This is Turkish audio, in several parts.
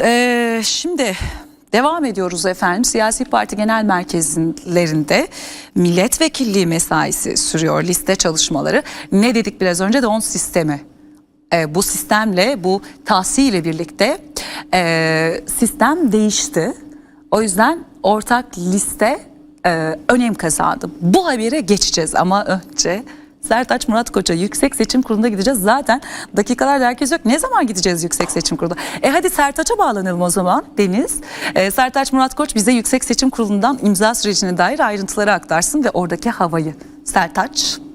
Evet, eee, şimdi devam ediyoruz efendim. Siyasi parti genel merkezlerinde milletvekilliği mesaisi sürüyor liste çalışmaları. Ne dedik biraz önce de on sistemi. Eee, bu sistemle, bu tahsiyle birlikte eee, sistem değişti. O yüzden ortak liste eee, önem kazandı. Bu habere geçeceğiz ama önce Sertaç Murat Koç'a Yüksek Seçim Kurulu'na gideceğiz. Zaten dakikalarda herkes yok. Ne zaman gideceğiz Yüksek Seçim Kurulu'na? E hadi Sertaç'a bağlanalım o zaman Deniz. E, Sertaç Murat Koç bize Yüksek Seçim Kurulu'ndan imza sürecine dair ayrıntıları aktarsın ve oradaki havayı. Sertaç.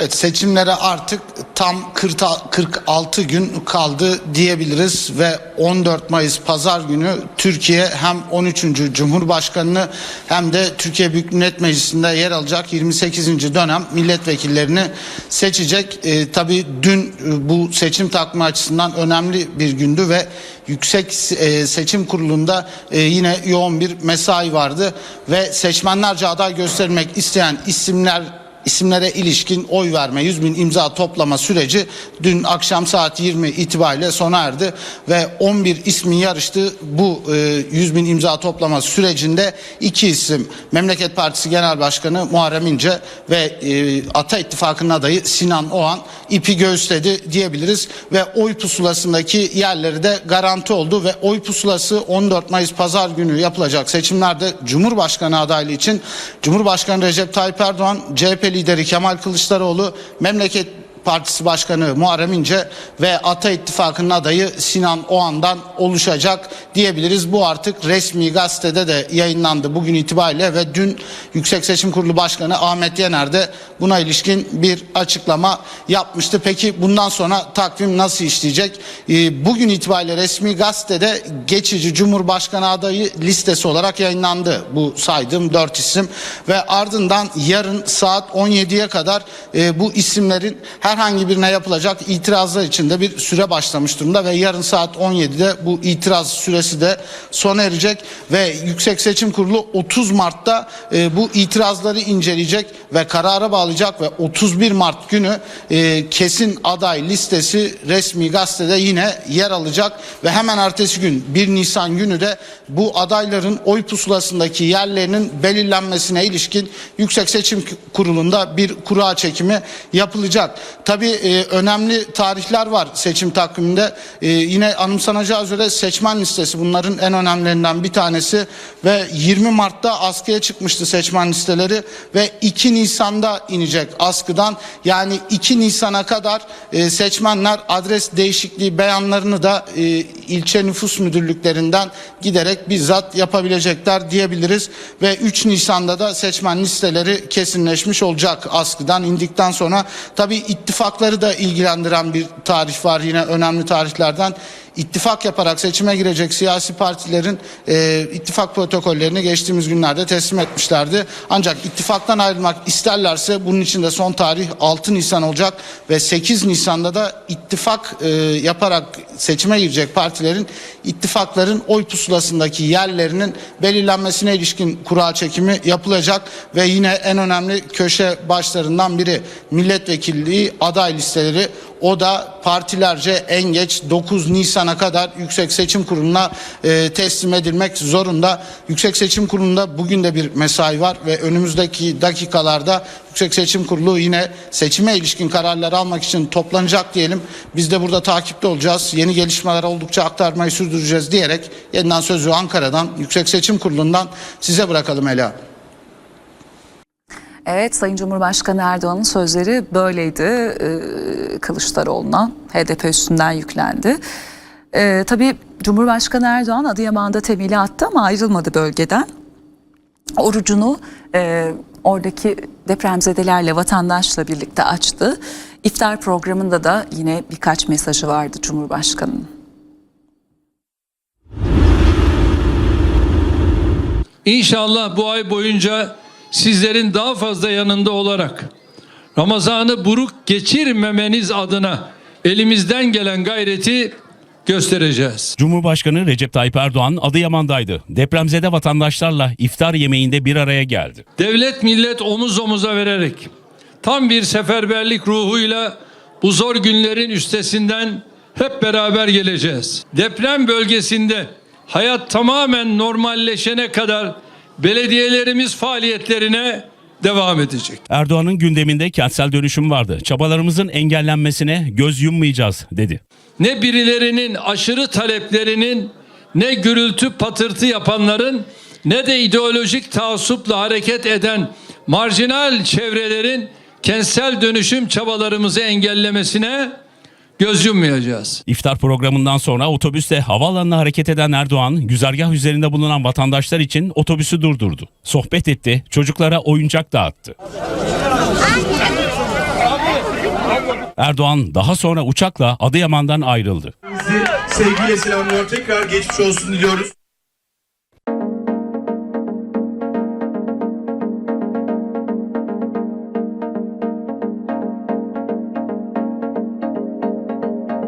Evet seçimlere artık tam 40 46 gün kaldı diyebiliriz ve 14 Mayıs pazar günü Türkiye hem 13. Cumhurbaşkanını hem de Türkiye Büyük Millet Meclisi'nde yer alacak 28. dönem milletvekillerini seçecek. E, tabii dün e, bu seçim takvimi açısından önemli bir gündü ve Yüksek e, Seçim Kurulu'nda e, yine yoğun bir mesai vardı ve seçmenlerce aday göstermek isteyen isimler isimlere ilişkin oy verme 100 bin imza toplama süreci dün akşam saat 20 itibariyle sona erdi. Ve 11 ismin yarıştığı bu e, 100 bin imza toplama sürecinde iki isim Memleket Partisi Genel Başkanı Muharrem İnce ve e, Ata İttifakı'nın adayı Sinan Oğan ipi göğüsledi diyebiliriz. Ve oy pusulasındaki yerleri de garanti oldu ve oy pusulası 14 Mayıs pazar günü yapılacak seçimlerde Cumhurbaşkanı adaylığı için Cumhurbaşkanı Recep Tayyip Erdoğan CHP lideri Kemal Kılıçdaroğlu Memleket Partisi Başkanı Muharrem İnce ve Ata İttifakı'nın adayı Sinan Oğan'dan oluşacak diyebiliriz. Bu artık resmi gazetede de yayınlandı bugün itibariyle ve dün Yüksek Seçim Kurulu Başkanı Ahmet Yener de buna ilişkin bir açıklama yapmıştı. Peki bundan sonra takvim nasıl işleyecek? Ee, Bugün itibariyle resmi gazetede geçici Cumhurbaşkanı adayı listesi olarak yayınlandı. Bu saydığım dört isim ve ardından yarın saat 17'ye kadar e, bu isimlerin herhangi birine yapılacak itirazlar için de bir süre başlamış durumda ve yarın saat 17'de bu itiraz süresi de sona erecek ve Yüksek Seçim Kurulu 30 Mart'ta e, bu itirazları inceleyecek ve karara bağlayacak ve 31 Mart günü e, kesin aday listesi resmi gazetede yine yer alacak ve hemen ertesi gün 1 Nisan günü de bu adayların oy pusulasındaki yerlerinin belirlenmesine ilişkin Yüksek Seçim Kurulu'nda bir kura çekimi yapılacak. Tabii e, önemli tarihler var seçim takviminde. E, yine anımsanacağı üzere seçmen listesi bunların en önemlilerinden bir tanesi ve 20 Mart'ta askıya çıkmıştı seçmen listeleri ve 2 Nisan'da inecek askıdan. Yani 2 Nisan'a kadar e, seçmenler adres değişikliği beyanlarını da e, ilçe nüfus müdürlüklerinden giderek bizzat yapabilecekler diyebiliriz ve 3 Nisan'da da seçmen listeleri kesinleşmiş olacak askıdan indikten sonra tabii ittifakları da ilgilendiren bir tarih var. Yine önemli tarihlerden ittifak yaparak seçime girecek siyasi partilerin e, ittifak protokollerini geçtiğimiz günlerde teslim etmişlerdi. Ancak ittifaktan ayrılmak isterlerse bunun için de son tarih 6 Nisan olacak ve 8 Nisan'da da ittifak e, yaparak seçime girecek partilerin ittifakların oy pusulasındaki yerlerinin belirlenmesine ilişkin kura çekimi yapılacak ve yine en önemli köşe başlarından biri milletvekilliği aday listeleri o da partilerce en geç 9 Nisan'a kadar Yüksek Seçim Kurulu'na e, teslim edilmek zorunda. Yüksek Seçim Kurulu'nda bugün de bir mesai var ve önümüzdeki dakikalarda Yüksek Seçim Kurulu yine seçime ilişkin kararlar almak için toplanacak diyelim. Biz de burada takipte olacağız. Yeni gelişmeler oldukça aktarmayı sürdüreceğiz diyerek yeniden sözü Ankara'dan Yüksek Seçim Kurulu'ndan size bırakalım Ela. Evet Sayın Cumhurbaşkanı Erdoğan'ın sözleri böyleydi. Ee, Kılıçdaroğlu'na HDP üstünden yüklendi. Ee, tabii Cumhurbaşkanı Erdoğan Adıyaman'da temeli attı ama ayrılmadı bölgeden. Orucunu e, oradaki depremzedelerle vatandaşla birlikte açtı. İftar programında da yine birkaç mesajı vardı Cumhurbaşkanı'nın. İnşallah bu ay boyunca sizlerin daha fazla yanında olarak Ramazan'ı buruk geçirmemeniz adına elimizden gelen gayreti göstereceğiz. Cumhurbaşkanı Recep Tayyip Erdoğan Adıyaman'daydı. Depremzede vatandaşlarla iftar yemeğinde bir araya geldi. Devlet millet omuz omuza vererek tam bir seferberlik ruhuyla bu zor günlerin üstesinden hep beraber geleceğiz. Deprem bölgesinde hayat tamamen normalleşene kadar belediyelerimiz faaliyetlerine devam edecek. Erdoğan'ın gündeminde kentsel dönüşüm vardı. Çabalarımızın engellenmesine göz yummayacağız dedi. Ne birilerinin aşırı taleplerinin ne gürültü patırtı yapanların ne de ideolojik taassupla hareket eden marjinal çevrelerin kentsel dönüşüm çabalarımızı engellemesine göz yummayacağız. İftar programından sonra otobüste havaalanına hareket eden Erdoğan, güzergah üzerinde bulunan vatandaşlar için otobüsü durdurdu. Sohbet etti, çocuklara oyuncak dağıttı. Erdoğan daha sonra uçakla Adıyaman'dan ayrıldı. Sevgiyle selamlıyor. Tekrar geçmiş olsun diliyoruz.